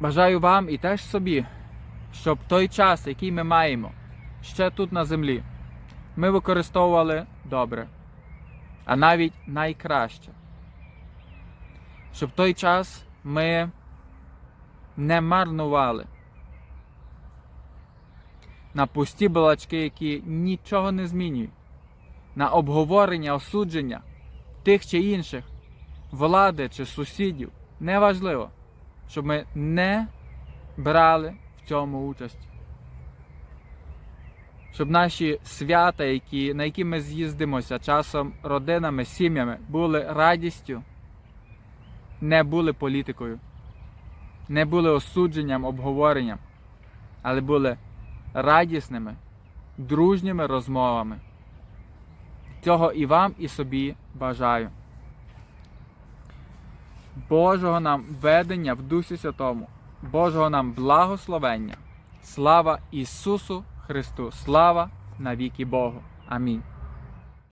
Бажаю вам і теж собі, щоб той час, який ми маємо ще тут на землі, ми використовували добре, а навіть найкраще. Щоб той час ми не марнували на пусті балачки, які нічого не змінюють, на обговорення, осудження тих чи інших, влади чи сусідів, неважливо, щоб ми не брали в цьому участь. Щоб наші свята, які, на які ми з'їздимося часом родинами, сім'ями, були радістю, не були політикою, не були осудженням, обговоренням, але були радісними, дружніми розмовами. Цього і вам, і собі бажаю. Божого нам ведення в Дусі Святому, Божого нам благословення. Слава Ісусу Христу! Слава навіки Богу! Амінь.